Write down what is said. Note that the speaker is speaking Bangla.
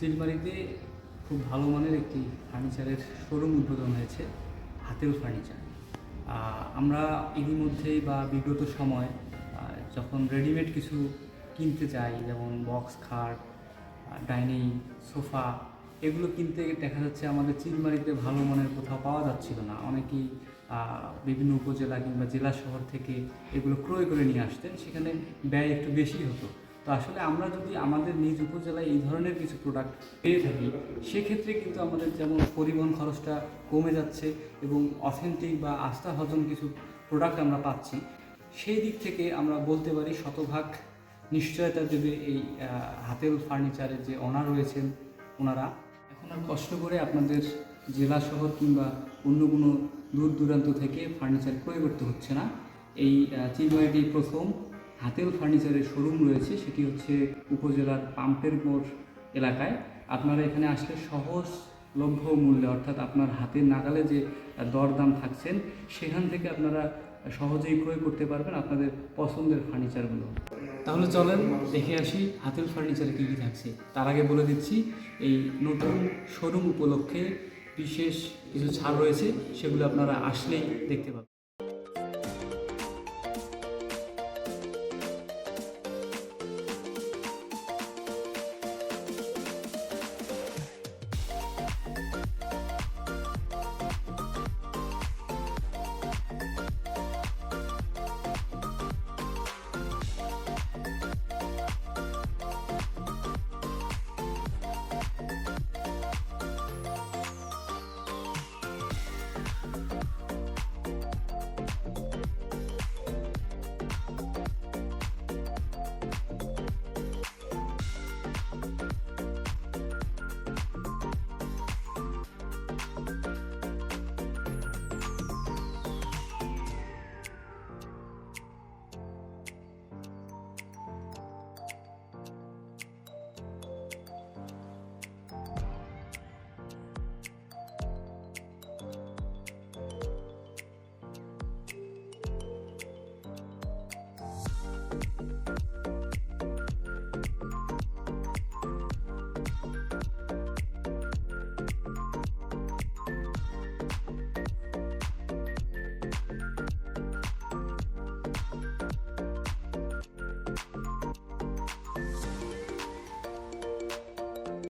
চিলমারিতে খুব ভালো মানের একটি ফার্নিচারের শোরুম উদ্বোধন হয়েছে হাতের ফার্নিচার। আমরা ইতিমধ্যেই বা বিগত সময় যখন রেডিমেড কিছু কিনতে চাই, যেমন বক্স খাট ডাইনিং সোফা এগুলো কিনতে দেখা যাচ্ছে আমাদের চিলমারিতে ভালো মানের কোথাও পাওয়া যাচ্ছিল না। অনেকেই বিভিন্ন উপজেলা কিংবা জেলা শহর থেকে এগুলো ক্রয় করে নিয়ে আসতেন, সেখানে ব্যয় একটু বেশি হতো। তো আসলে আমরা যদি আমাদের নিজ উপজেলায় এই ধরনের কিছু প্রোডাক্ট পেয়ে থাকি, সেক্ষেত্রে কিন্তু আমাদের যেমন পরিবহন খরচটা কমে যাচ্ছে এবং অথেন্টিক বা আস্থাভাজন কিছু প্রোডাক্ট আমরা পাচ্ছি, সেই দিক থেকে আমরা বলতে পারি শতভাগ নিশ্চয়তা দেবে এই হাতেল ফার্নিচারের যে অনার রয়েছেন ওনারা। এখন আর কষ্ট করে আপনাদের জেলা শহর কিংবা অন্য কোনো দূর দূরান্ত থেকে ফার্নিচার ক্রয় করতে হচ্ছে না। এই চিলমারিটি প্রথম হাতেল ফার্নিচারের শোরুম রয়েছে, সেটি হচ্ছে উপজেলার পাম্পের মোড় এলাকায়। আপনারা এখানে আসলে সহজ লভ্য মূল্যে, অর্থাৎ আপনার হাতের নাগালে যে দরদাম থাকছেন, সেখান থেকে আপনারা সহজেই ক্রয় করতে পারবেন আপনাদের পছন্দের ফার্নিচারগুলো। তাহলে চলেন দেখে আসি হাতের ফার্নিচারে কী কী থাকছে। তার আগে বলে দিচ্ছি, এই নতুন শোরুম উপলক্ষে বিশেষ কিছু ছাড় রয়েছে, সেগুলো আপনারা আসলেই দেখতে পাবেন।